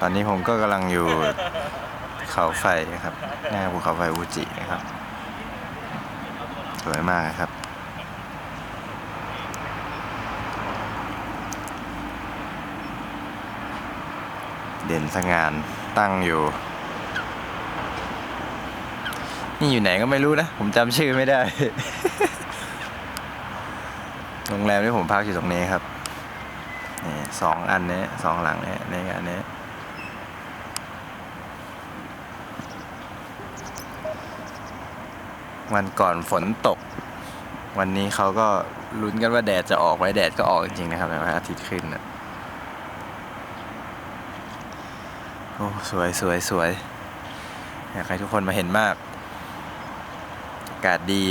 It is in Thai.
ตอนนี้ผมก็กำลังอยู่เขาไฟครับ หน้าภูเขาไฟอูจินะครับ สวยมากครับ เด่นสง่านตั้งอยู่ นี่อยู่ไหนก็ไม่รู้นะ ผมจำชื่อไม่ได้ โรงแรมที่ผมพักอยู่ตรงนี้ครับ นี่สองอันนี้สองหลังนี้นี่กับอันนี้วันก่อนฝนตก วันนี้เขาก็ลุ้นกันว่าแดดจะออกไหมแดดก็ออกจริงๆนะครับแต่ว่าอาทิตย์ขึ้นนะโอ้สวยสวยสวยอยากให้ทุกคนมาเห็นมาก อากาศดี